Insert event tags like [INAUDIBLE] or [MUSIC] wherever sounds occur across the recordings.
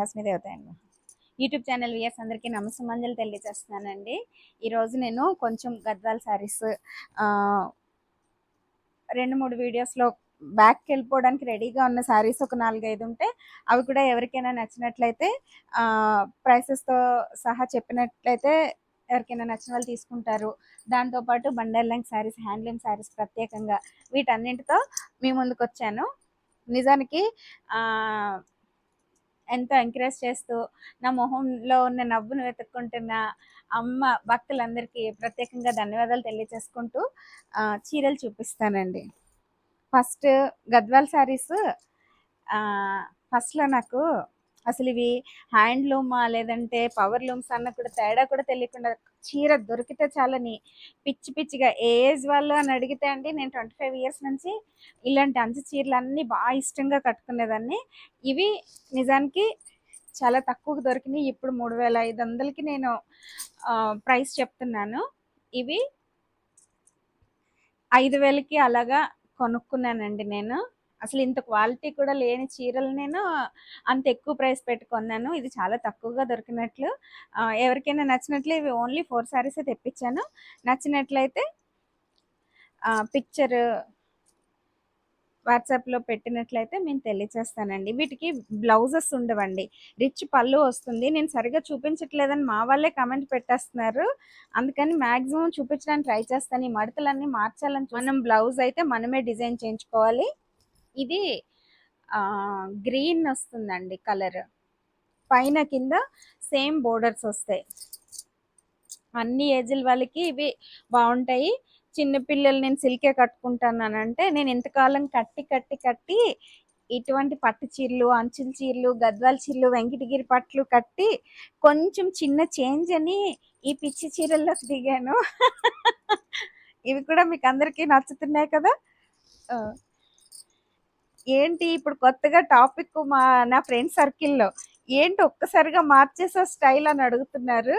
కాశ్మీర్ అవుతాయండి. YouTube channel weirs అందరికీ నమస్సమంజలు తెలియజేస్తున్నానండి. ఈరోజు నేను కొంచెం గద్వాల్ శారీస్ రెండు మూడు వీడియోస్లో బ్యాక్కి వెళ్ళిపోవడానికి రెడీగా ఉన్న శారీస్ ఒక నాలుగైదు ఉంటే అవి కూడా ఎవరికైనా నచ్చినట్లయితే ప్రైసెస్తో సహా చెప్పినట్లయితే ఎవరికైనా నచ్చిన వాళ్ళు తీసుకుంటారు. దాంతోపాటు బండర్ లెంగ్ శారీస్ హ్యాండ్లూమ్ శారీస్ ప్రత్యేకంగా వీటన్నింటితో మీ ముందుకు వచ్చాను నిజానికి ఎంతో ఎంకరేజ్ చేస్తూ నా మొహంలో ఉన్న నవ్వును వెతుక్కుంటున్న అమ్మ భక్తులందరికీ ప్రత్యేకంగా ధన్యవాదాలు తెలియజేసుకుంటూ చీరలు చూపిస్తానండి. ఫస్ట్ గద్వాల్ శారీస్ ఫస్ట్లో నాకు అసలు ఇవి హ్యాండ్లూమా లేదంటే పవర్ లూమ్స్ అన్న కూడా తేడా కూడా తెలియకుండా చీర దొరికితే చాలని పిచ్చి పిచ్చిగా ఏ ఏజ్ వాళ్ళు అని అడిగితే అండి నేను ట్వంటీ ఫైవ్ ఇయర్స్ నుంచి ఇలాంటి అంచు చీరలు అన్నీ బాగా ఇష్టంగా కట్టుకునేదాన్ని. ఇవి నిజానికి చాలా తక్కువకు దొరికినాయి. ఇప్పుడు మూడు వేల ఐదు వందలకి నేను ప్రైస్ చెప్తున్నాను. ఇవి ఐదు వేలకి అలాగా కొనుక్కున్నానండి నేను. అసలు ఇంత క్వాలిటీ కూడా లేని చీరలు నేను అంత ఎక్కువ ప్రైస్ పెట్టుకున్నాను. ఇది చాలా తక్కువగా దొరికినట్లు. ఎవరికైనా నచ్చినట్లు ఇవి ఓన్లీ ఫోర్ శారీసే తెప్పించాను. నచ్చినట్లయితే పిక్చర్ వాట్సాప్లో పెట్టినట్లయితే నేను తెలియచేస్తానండి. వీటికి బ్లౌజెస్ ఉండవండి. రిచ్ పళ్ళు వస్తుంది. నేను సరిగా చూపించట్లేదని మా వాళ్ళే కమెంట్ పెట్టేస్తున్నారు. అందుకని మ్యాక్సిమం చూపించడానికి ట్రై చేస్తాను. ఈ మడతలన్నీ మార్చాలని మనం బ్లౌజ్ అయితే మనమే డిజైన్ చేయించుకోవాలి. ఇది గ్రీన్ వస్తుందండి కలర్. పైన కింద సేమ్ బోర్డర్స్ వస్తాయి. అన్ని ఏజ్ల వాళ్ళకి ఇవి బాగుంటాయి. చిన్న పిల్లలు నేను సిల్కే కట్టుకుంటానంటే నేను ఇంతకాలం కట్టి కట్టి కట్టి ఇటువంటి పట్టు చీరలు అంచుల చీరలు గద్వాల చీరలు వెంకటగిరి పట్లు కట్టి కొంచెం చిన్న చేంజ్ అని ఈ పిచ్చి చీరల్లోకి దిగాను. [LAUGHS] ఇవి కూడా మీకు అందరికీ నచ్చుతున్నాయి కదా? ఏంటి ఇప్పుడు కొత్తగా టాపిక్ మా నా ఫ్రెండ్ సర్కిల్లో ఏంటి ఒక్కసారిగా మార్చేసా స్టైల్ అని అడుగుతున్నారు.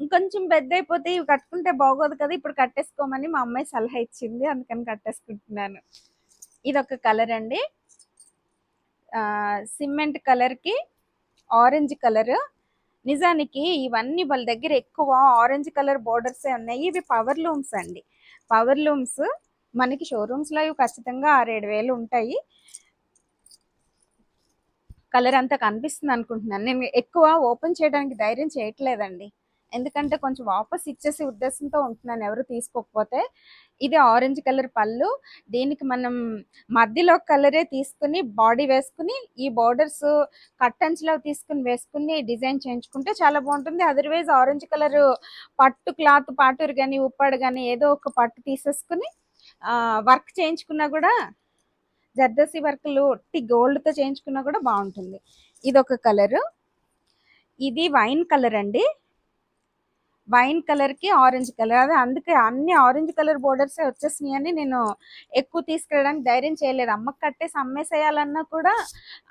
ఇంకొంచెం పెద్ద అయిపోతే ఇవి కట్టుకుంటే బాగోదు కదా ఇప్పుడు కట్టేసుకోమని మా అమ్మాయి సలహా ఇచ్చింది అందుకని కట్టేసుకుంటున్నాను. ఇది ఒక కలర్ అండి. సిమెంట్ కలర్కి ఆరెంజ్ కలర్. నిజానికి ఇవన్నీ వాళ్ళ దగ్గర ఎక్కువ ఆరెంజ్ కలర్ బోర్డర్సే ఉన్నాయి. ఇవి పవర్ లూమ్స్ అండి. పవర్ లూమ్స్ మనకి షోరూమ్స్లో ఇవి ఖచ్చితంగా ఆరేడు వేలు ఉంటాయి. కలర్ అంతా కనిపిస్తుంది అనుకుంటున్నాను. నేను ఎక్కువ ఓపెన్ చేయడానికి ధైర్యం చేయట్లేదండి. ఎందుకంటే కొంచెం వాపస్ ఇచ్చేసి ఉద్దేశంతో ఉంటున్నాను ఎవరు తీసుకోకపోతే. ఇది ఆరెంజ్ కలర్ పళ్ళు. దీనికి మనం మధ్యలో కలరే తీసుకుని బాడీ వేసుకుని ఈ బోర్డర్స్ కట్టంచులో తీసుకుని వేసుకుని డిజైన్ చేయించుకుంటే చాలా బాగుంటుంది. అదర్వైజ్ ఆరెంజ్ కలర్ పట్టు క్లాత్ పాటూరు కానీ ఉప్పాడు కానీ ఏదో ఒక పట్టు తీసేసుకుని వర్క్ చేయించుకున్నా కూడా జర్దసి వర్క్లు టి గోల్డ్తో చేయించుకున్నా కూడా బాగుంటుంది. ఇది ఒక కలరు. ఇది వైన్ కలర్ అండి. వైన్ కలర్కి ఆరెంజ్ కలర్. అదే అందుకే అన్ని ఆరెంజ్ కలర్ బోర్డర్సే వచ్చేసినాయి అని నేను ఎక్కువ తీసుకెళ్ళడానికి ధైర్యం చేయలేదు. అమ్మకి కట్టేసి అమ్మేసేయాలన్నా కూడా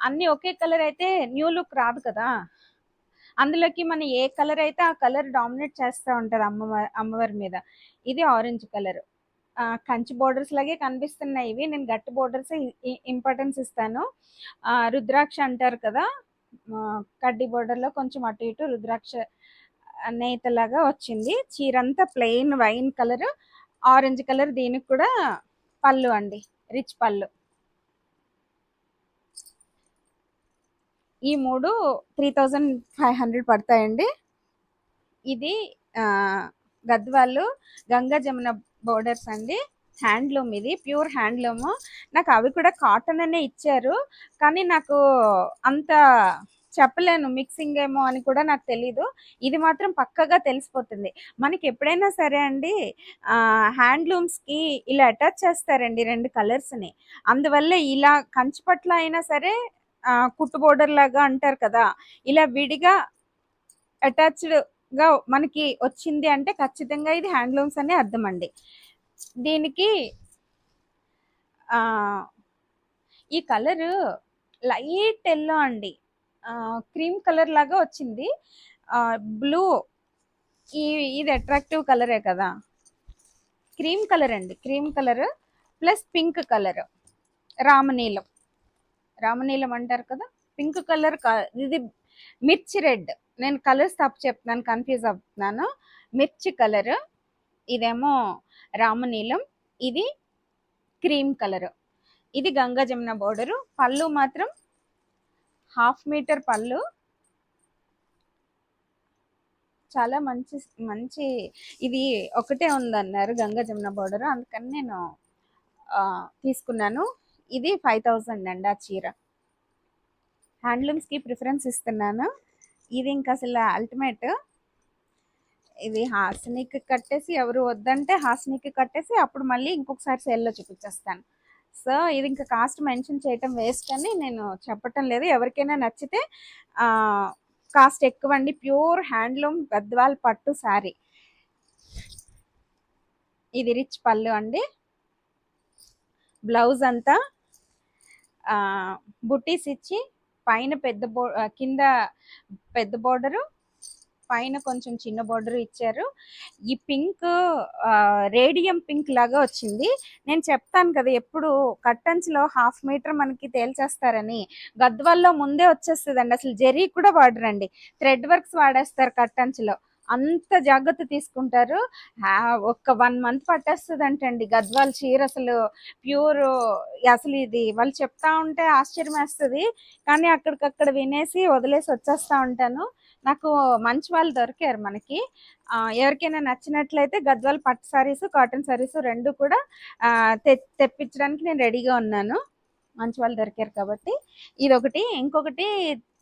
అన్ని ఒకే కలర్ అయితే న్యూ లుక్ రాదు కదా. అందులోకి మనం ఏ కలర్ అయితే ఆ కలర్ డామినేట్ చేస్తూ ఉంటుంది అమ్మ అమ్మవారి మీద. ఇది ఆరెంజ్ కలర్. కంచి బోర్డర్స్ లాగే కనిపిస్తున్నాయి ఇవి. నేను గట్టి బోర్డర్స్ ఇంపార్టెన్స్ ఇస్తాను. రుద్రాక్ష అంటారు కదా కడ్డీ బోర్డర్లో కొంచెం అటు ఇటు రుద్రాక్ష నేతలాగా వచ్చింది. చీర అంతా plain wine colour orange colour దీనికి కూడా పళ్ళు అండి రిచ్ పళ్ళు. ఈ మూడు త్రీ థౌజండ్ ఫైవ్ హండ్రెడ్ పడతాయండి. ఇది గద్వాలు గంగా జమున బోర్డర్స్ అండి. హ్యాండ్లూమ్ ఇది. ప్యూర్ హ్యాండ్లూమ్ నాకు అవి కూడా కాటన్ అనే ఇచ్చారు. కానీ నాకు అంత చెప్పలేను. మిక్సింగ్ ఏమో అని కూడా నాకు తెలీదు. ఇది మాత్రం పక్కగా తెలిసిపోతుంది. మనకి ఎప్పుడైనా సరే అండి హ్యాండ్లూమ్స్కి ఇలా అటాచ్ చేస్తారండి రెండు కలర్స్ని అందువల్ల ఇలా కంచిపట్ల అయినా సరే కుట్టు బోర్డర్ లాగా అంటారు కదా. ఇలా విడిగా అటాచ్డ్ గా మనకి వచ్చింది అంటే ఖచ్చితంగా ఇది హ్యాండ్లూమ్స్ అనే అర్థం అండి. దీనికి ఈ కలరు లైట్ ఎల్లో అండి. క్రీమ్ కలర్ లాగా వచ్చింది. బ్లూ ఈ ఇది అట్రాక్టివ్ కలరే కదా. క్రీమ్ కలర్ అండి. Cream colour plus pink colour. రామనీలం. రామనీలం అంటారు కదా. పింక్ కలర్ ఇది మిర్చి రెడ్. నేను కలర్స్ తప్పు చెప్తున్నాను కన్ఫ్యూజ్ అవుతున్నాను. మిర్చి కలర్ ఇదేమో రామనీలం ఇది క్రీమ్ కలర్. ఇది గంగా జమున బోర్డరు. పళ్ళు మాత్రం హాఫ్ మీటర్ పళ్ళు. చాలా మంచి మంచి ఇది ఒకటే ఉందన్నారు గంగా జమున బోర్డర్. అందుకని నేను తీసుకున్నాను. ఇది ఫైవ్ థౌజండ్ అండి ఆ చీర. హ్యాండ్లూమ్స్కి ప్రిఫరెన్స్ ఇస్తున్నాను. ఇది ఇంకా అసలు అల్టిమేట్ ఇది హాస్నిక్ కట్టేసి ఎవరు వద్దంటే హాసినికి కట్టేసి అప్పుడు మళ్ళీ ఇంకొకసారి సేల్లో చూపించేస్తాను. సో ఇది ఇంకా కాస్ట్ మెన్షన్ చేయటం వేస్ట్ అని నేను చెప్పటం లేదు. ఎవరికైనా నచ్చితే కాస్ట్ ఎక్కువ అండి ప్యూర్ హ్యాండ్లూమ్ గద్వాల్ పట్టు శారీ. ఇది రిచ్ పళ్ళు అండి. బ్లౌజ్ అంతా బుటీస్ ఇచ్చి పైన పెద్ద బో కింద పెద్ద బోర్డరు పైన కొంచెం చిన్న బోర్డర్ ఇచ్చారు. ఈ పింక్ రేడియం పింక్ లాగా వచ్చింది. నేను చెప్తాను కదా ఎప్పుడు కట్టన్స్లో హాఫ్ మీటర్ మనకి తేల్చేస్తారని. గద్వాల్లో ముందే వచ్చేస్తుందండి. అసలు జెరీ కూడా వాడరండి. Thread works వాడేస్తారు కట్టన్స్లో. అంత జాగ్రత్త తీసుకుంటారు. ఒక ఒక్క వన్ మంత్ పట్టేస్తుంది అంటండి గద్వాల్ చీర అసలు ప్యూర్ అసలు ఇది వాళ్ళు చెప్తా ఉంటే ఆశ్చర్యం వేస్తుంది కానీ అక్కడికక్కడ వినేసి వదిలేసి వచ్చేస్తా ఉంటాను. నాకు మంచి వాళ్ళు దొరికారు మనకి. ఎవరికైనా నచ్చినట్లయితే గద్వాల్ పట్టు సారీస్ కాటన్ సారీస్ రెండు కూడా తె- తెప్పించడానికి నేను రెడీగా ఉన్నాను. మంచి వాళ్ళు దొరికారు కాబట్టి ఇది ఒకటి ఇంకొకటి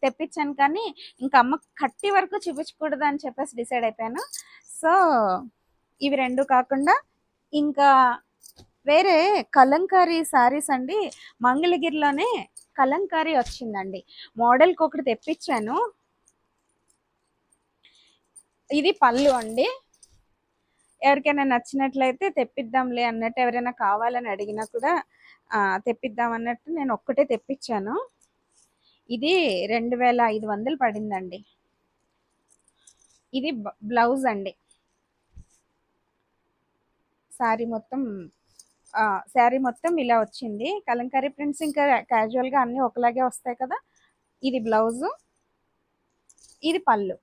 తెప్పించాను కానీ ఇంకా అమ్మ కట్టి వరకు చూపించకూడదు అని చెప్పేసి డిసైడ్ అయిపోయాను. సో ఇవి రెండు కాకుండా ఇంకా వేరే కలంకారీ సారీస్ అండి. మంగళగిరిలోనే కలంకారీ వచ్చిందండి. మోడల్కి ఒకటి తెప్పించాను. ఇది పళ్ళు అండి. ఎవరికైనా నచ్చినట్లయితే తెప్పిద్దాంలే అన్నట్టు ఎవరైనా కావాలని అడిగినా కూడా తెప్పిద్దాం అన్నట్టు నేను ఒక్కటే తెప్పించాను. ఇది రెండు వేల ఐదు వందలు పడిందండి. ఇది బ- బ్లౌజ్ అండి. శారీ మొత్తం శారీ మొత్తం ఇలా వచ్చింది. కలంకారీ ప్రింట్స్ ఇంకా క్యాజువల్గా అన్నీ ఒకలాగే వస్తాయి కదా. ఇది బ్లౌజు ఇది పళ్ళు.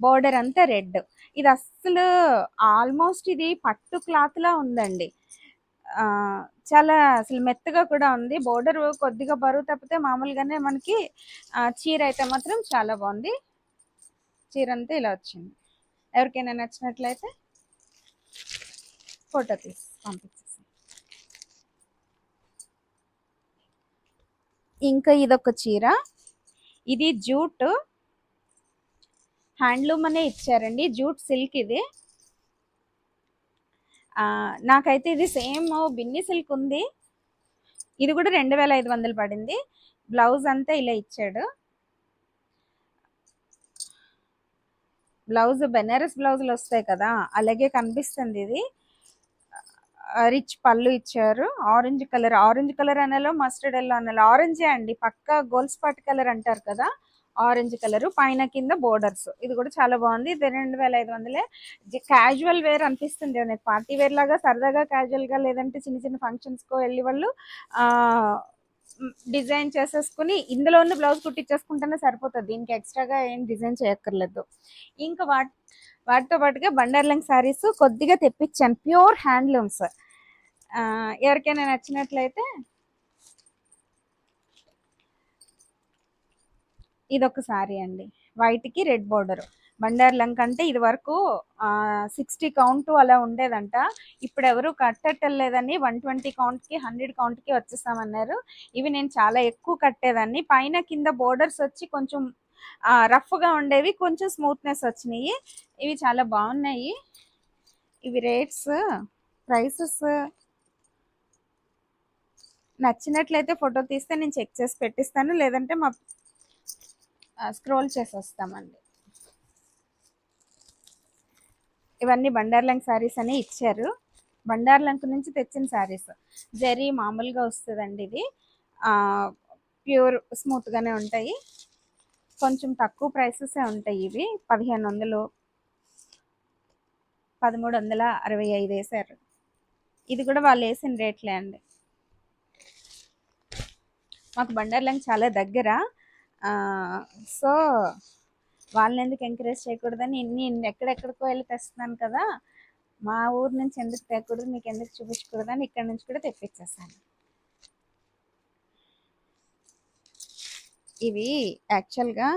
బోర్డర్ అంతా రెడ్. ఇది అస్సలు ఆల్మోస్ట్ ఇది పట్టు క్లాత్లా ఉందండి. చాలా అసలు మెత్తగా కూడా ఉంది. బోర్డర్ కొద్దిగా బరువు తప్పితే మామూలుగానే మనకి చీర అయితే మాత్రం చాలా బాగుంది. చీర అంతా ఇలా వచ్చింది. ఎవరికైనా నచ్చినట్లయితే ఫోటో తీసి పంపించేసి ఇంకా ఇదొక చీర. ఇది జూట్. హ్యాండ్లూమ్ అనే ఇచ్చారండి. జూట్ సిల్క్ ఇది. నాకైతే ఇది సేమ్ బిన్ని సిల్క్ ఉంది. ఇది కూడా రెండు వేల ఐదు వందలు పడింది. బ్లౌజ్ అంతా ఇలా ఇచ్చాడు. బ్లౌజ్ బెనారస్ బ్లౌజులు వస్తాయి కదా అలాగే కనిపిస్తుంది ఇది. రిచ్ పళ్ళు ఇచ్చారు. ఆరెంజ్ కలర్ ఆరెంజ్ కలర్ అనాలో మస్టర్డ్ ఎల్లో అనాలో. ఆరెంజే అండి పక్క గోల్స్ పాట్ కలర్ అంటారు కదా. ఆరెంజ్ కలర్ పైన కింద బోర్డర్స్. ఇది కూడా చాలా బాగుంది. ఇది రెండు వేల ఐదు వందలే. క్యాజువల్ వేర్ అనిపిస్తుంది. నాకు పార్టీ వేర్ లాగా సరదాగా క్యాజువల్గా లేదంటే చిన్న చిన్న ఫంక్షన్స్కో వెళ్ళి వాళ్ళు డిజైన్ చేసేసుకుని ఉన్న బ్లౌజ్ కుట్టించేసుకుంటేనే సరిపోతుంది. దీనికి ఎక్స్ట్రాగా ఏం డిజైన్ చేయక్కర్లేదు. ఇంకా వాటి వాటితో పాటుగా బండర్లంగ్ శారీస్ కొద్దిగా తెప్పించాను. Pure handlooms. ఎవరికైనా నచ్చినట్లయితే ఇది ఒక సారీ అండి. వైట్కి రెడ్ బోర్డర్. బండార్ లంక్ అంటే ఇది వరకు సిక్స్టీ కౌంట్ అలా ఉండేదంట. ఇప్పుడు ఎవరు కట్టట్లేదని వన్ ట్వంటీ కౌంట్కి హండ్రెడ్ కౌంట్కి వచ్చేస్తామన్నారు. ఇవి నేను చాలా ఎక్కువ కట్టేదాన్ని. పైన కింద బోర్డర్స్ వచ్చి కొంచెం రఫ్గా ఉండేవి కొంచెం స్మూత్నెస్ వచ్చినాయి. ఇవి చాలా బాగున్నాయి. ఇవి రేట్స్ ప్రైసెస్ నచ్చినట్లయితే ఫోటో తీస్తే నేను చెక్ చేసి పెట్టిస్తాను. లేదంటే మా స్క్రోల్ చేసి వస్తామండి ఇవన్నీ బండార్లంక్ శారీస్ అని ఇచ్చారు. బండార్లంక్ నుంచి తెచ్చిన శారీస్ జరీ మామూలుగా వస్తుందండి ఇది. ప్యూర్ స్మూత్గానే ఉంటాయి. కొంచెం తక్కువ ప్రైసెసే ఉంటాయి ఇవి. పదిహేను వందలు పదమూడు వందల అరవై ఐదు వేసారు ఇది కూడా వాళ్ళు వేసిన రేట్లే అండి. మాకు బండార్లంక చాలా దగ్గర. సో వాళ్ళని ఎందుకు ఎంకరేజ్ చేయకూడదని నేను ఎక్కడెక్కడికో వెళ్ళి తెస్తున్నాను కదా మా ఊరు నుంచి ఎందుకు తేకూడదు మీకు ఎందుకు చూపించకూడదని ఇక్కడ నుంచి కూడా తెప్పించేసాను ఇవి యాక్చువల్గా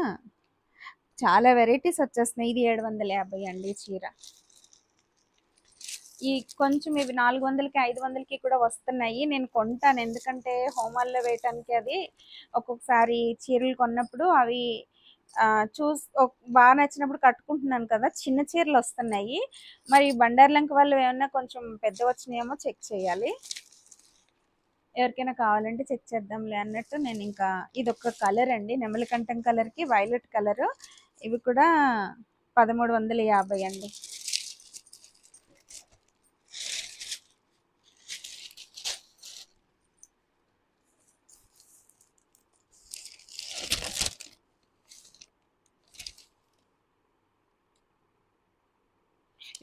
చాలా వెరైటీస్ వచ్చేస్తున్నాయి. ఇది ఏడు వందల యాభై అండి చీర. ఈ కొంచెం ఇవి నాలుగు వందలకి ఐదు వందలకి కూడా వస్తున్నాయి. నేను కొంటాను. ఎందుకంటే హోమాల్లో వేయటానికి అది ఒక్కొక్కసారి చీరలు కొన్నప్పుడు అవి చూస్ బాగా నచ్చినప్పుడు కట్టుకుంటున్నాను కదా చిన్న చీరలు వస్తున్నాయి. మరి బండార్లంక వాళ్ళు ఏమన్నా కొంచెం పెద్ద వచ్చినాయేమో చెక్ చేయాలి. ఎవరికైనా కావాలంటే చెక్ చేద్దాంలే అన్నట్టు నేను ఇంకా ఇది ఒక కలర్ అండి. నెమలికంఠం కలర్కి వైలెట్ కలర్. ఇవి కూడా పదమూడు వందల యాభై అండి.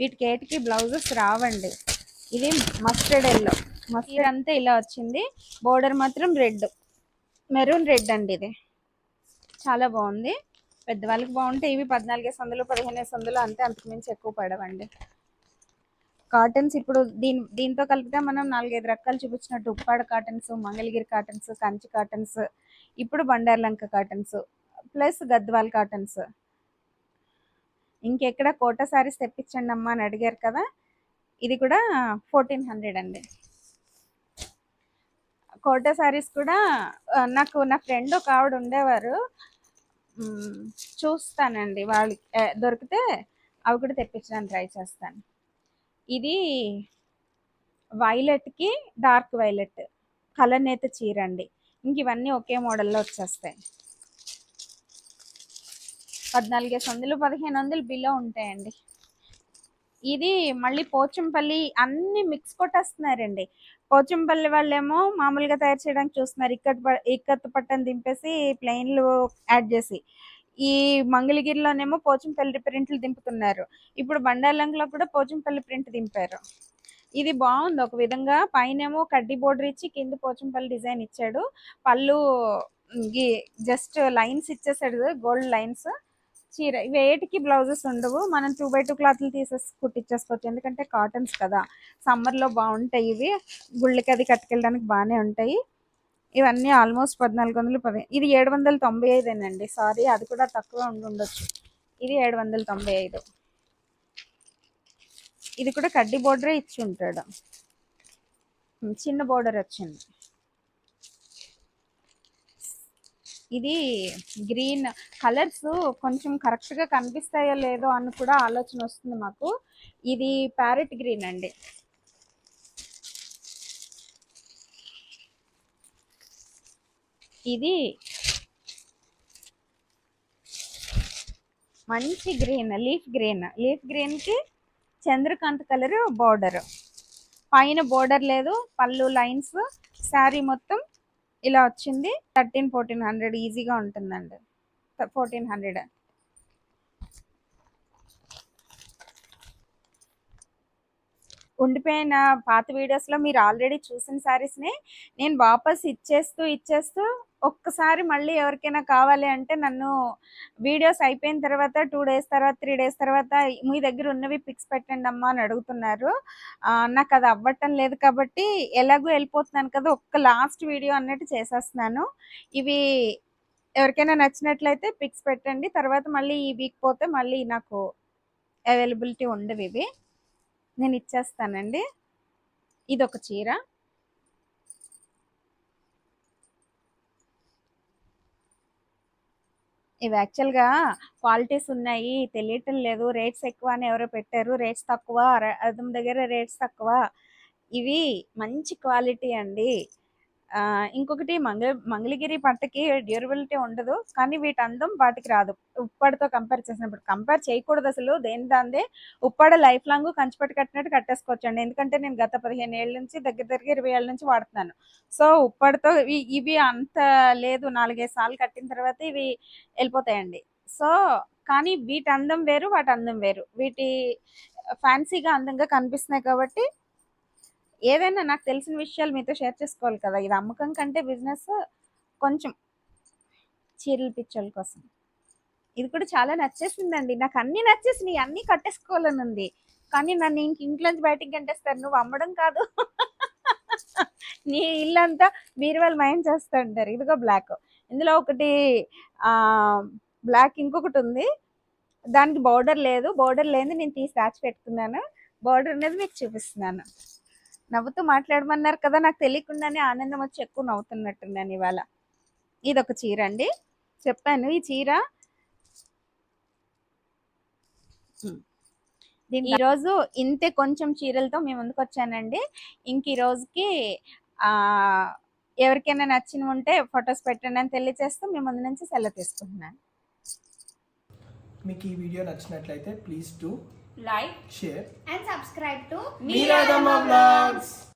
వీటికేటికి బ్లౌజెస్ రావండి. ఇది మస్టర్డ్ ఎల్లో. మస్టర్డ్ అంతా ఇలా వచ్చింది. బోర్డర్ మాత్రం రెడ్. మెరూన్ రెడ్ అండి ఇది. చాలా బాగుంది. పెద్దవాళ్ళకి బాగుంటే ఇవి పద్నాలుగేసి వందలు పదిహేను వందలు అంతే అంతకుమించి ఎక్కువ పడవండి. కాటన్స్ ఇప్పుడు దీని దీంతో కలిపితే మనం నాలుగైదు రకాలు చూపించినట్టు Uppada cottons Mangalagiri cottons Kanchi cottons ఇప్పుడు Bandarlanka cottons plus Gadwal cottons. ఇంకెక్కడ కోట సారీస్ తెప్పించండి అమ్మా అని అడిగారు కదా. ఇది కూడా ఫోర్టీన్ హండ్రెడ్ అండి. కోట సారీస్ కూడా నాకు నా ఫ్రెండ్ ఒక ఆవిడ ఉండేవారు. చూస్తానండి వాళ్ళకి దొరికితే అవి కూడా తెప్పించడానికి ట్రై చేస్తాను. ఇది వైలెట్కి డార్క్ వైలెట్ కలర్ నేత చీర అండి. ఇంక ఇవన్నీ ఒకే మోడల్లో వచ్చేస్తాయి. పద్నాలుగేసి వందలు పదిహేను వందలు బిలో ఉంటాయండి. ఇది మళ్ళీ పోచంపల్లి అన్ని మిక్స్ కొట్టేస్తున్నారండి. పోచంపల్లి వాళ్ళేమో మామూలుగా తయారు చేయడానికి చూస్తున్నారు. ఇక్కత్ ఇక్కత్ పట్టను దింపేసి ప్లెయిన్లు యాడ్ చేసి. ఈ మంగళగిరిలోనేమో పోచంపల్లి ప్రింట్లు దింపుతున్నారు. ఇప్పుడు బండాలంకలో కూడా పోచంపల్లి ప్రింట్ దింపారు. ఇది బాగుంది. ఒక విధంగా పైనేమో కడ్డీ బోర్డర్ ఇచ్చి కింద పోచంపల్లి డిజైన్ ఇచ్చాడు. పళ్ళు జస్ట్ లైన్స్ ఇచ్చేసాడు. Gold lines. చీర వేటికి బ్లౌజెస్ ఉండవు. మనం టూ బై టూ క్లాత్లు తీసేసి కుట్టించేసుకోవచ్చు ఎందుకంటే కాటన్స్ కదా. సమ్మర్లో బాగుంటాయి ఇవి. గుళ్ళకి అది కట్టుకెళ్ళడానికి బాగానే ఉంటాయి. ఇవన్నీ ఆల్మోస్ట్ పద్నాలుగు వందలు పది ఇది ఏడు వందల తొంభై ఐదేనండి సారీ అది కూడా తక్కువ ఉండి ఉండొచ్చు. ఇది ఏడు వందల తొంభై ఐదు ఇది కూడా కడ్డీ బోర్డరే ఇచ్చి ఉంటాడు. చిన్న బోర్డర్ వచ్చింది. ఇది గ్రీన్ కలర్స్ కొంచెం కరెక్ట్గా కనిపిస్తాయో లేదో అని కూడా ఆలోచన వస్తుంది మాకు. ఇది ప్యారెట్ గ్రీన్ అండి. ఇది మంచి గ్రీన్ లీఫ్ గ్రీన్ లీఫ్ గ్రీన్కి చంద్రకాంత్ కలర్ బార్డర్ పైన బోర్డర్ లేదు పళ్ళు లైన్స్ శారీ మొత్తం ఇలా వచ్చింది. థర్టీన్ ఫోర్టీన్ హండ్రెడ్ ఈజీగా ఉంటుందండి. Fourteen hundred. ఉండిపోయిన పాత వీడియోస్లో మీరు ఆల్రెడీ చూసిన శారీస్ని నేను వాపస్ ఇచ్చేస్తూ ఇచ్చేస్తూ ఒక్కసారి మళ్ళీ ఎవరికైనా కావాలి అంటే నన్ను వీడియోస్ అయిపోయిన తర్వాత టూ డేస్ తర్వాత త్రీ డేస్ తర్వాత మీ దగ్గర ఉన్నవి పిక్స్ పెట్టండి అమ్మా అని అడుగుతున్నారు. నాకు అది అవ్వటం లేదు కాబట్టి ఎలాగో వెళ్ళిపోతున్నాను కదా ఒక్క లాస్ట్ వీడియో అన్నట్టు చేసేస్తున్నాను. ఇవి ఎవరికైనా నచ్చినట్లయితే పిక్స్ పెట్టండి తర్వాత మళ్ళీ ఈ వీక్ పోతే మళ్ళీ నాకు అవైలబిలిటీ ఉండవు ఇవి. నేను ఇచ్చేస్తానండి. ఇది ఒక చీర. ఇవి యాక్చువల్గా క్వాలిటీస్ ఉన్నాయి. తెలియటం లేదు. రేట్స్ ఎక్కువ అని ఎవరో పెట్టారు. రేట్స్ తక్కువ. అర్థం దగ్గర రేట్స్ తక్కువ. ఇవి మంచి క్వాలిటీ అండి. ఇంకొకటి మంగళ మంగళగిరి పంటకి డ్యూరబిలిటీ ఉండదు కానీ వీటి అందం వాటికి రాదు. ఉప్పాడతో కంపేర్ చేసినప్పుడు కంపేర్ చేయకూడదు అసలు దేని దాందే. ఉప్పాడ లైఫ్ లాంగ్ కంచిపట్టు కట్టినట్టు కట్టేసుకోవచ్చు అండి ఎందుకంటే నేను గత పదిహేను ఏళ్ళ నుంచి దగ్గర దగ్గర ఇరవై ఏళ్ళ నుంచి వాడుతున్నాను. సో ఉప్పాడతో ఇవి- ఇవి అంత లేదు నాలుగైదు సార్లు కట్టిన తర్వాత ఇవి వెళ్ళిపోతాయండి. సో కానీ వీటి అందం వేరు వాటి అందం వేరు. వీటి ఫ్యాన్సీగా అందంగా కనిపిస్తున్నాయి కాబట్టి ఏదైనా నాకు తెలిసిన విషయాలు మీతో షేర్ చేసుకోవాలి కదా. ఇది అమ్మకం కంటే బిజినెస్ కొంచెం చీరల పిచ్చోళ్ళ కోసం. ఇది కూడా చాలా నచ్చేసిందండి. నాకు అన్ని నచ్చేసినాయి అన్ని కట్టేసుకోవాలని ఉంది. కానీ నన్ను ఇంక ఇంట్లోంచి బయటికి గంటేస్తారు. నువ్వు అమ్మడం కాదు. నీ ఇల్లంతా బీరువాళ్ళు మయం చేస్తూ ఉంటారు ఇదిగో బ్లాక్. ఇందులో ఒకటి బ్లాక్ ఇంకొకటి ఉంది. దానికి బోర్డర్ లేదు. బోర్డర్ లేని నేను తీసి దాచి పెట్టుకున్నాను బోర్డర్ అనేది మీకు చూపిస్తున్నాను. నవ్వుతూ మాట్లాడమన్నారు కదా నాకు తెలియకుండానే ఆనందం వచ్చి ఎక్కువ నవ్వుతున్నట్టున్నాను ఇవాళ. ఇది ఒక చీర అండి. చెప్పాను ఈ చీర ఈరోజు ఇంతే కొంచెం చీరలతో మేము ముందుకు వచ్చానండి. ఇంక ఈ రోజుకి ఆ ఎవరికైనా నచ్చిన ఉంటే ఫొటోస్ పెట్టండి అని తెలియజేస్తూ మీ ముందు నుంచి సెలవు తీసుకుంటున్నాను. మీకు ఈ వీడియో నచ్చినట్లయితే please to like, share and subscribe to Meera Dhamma Vlogs.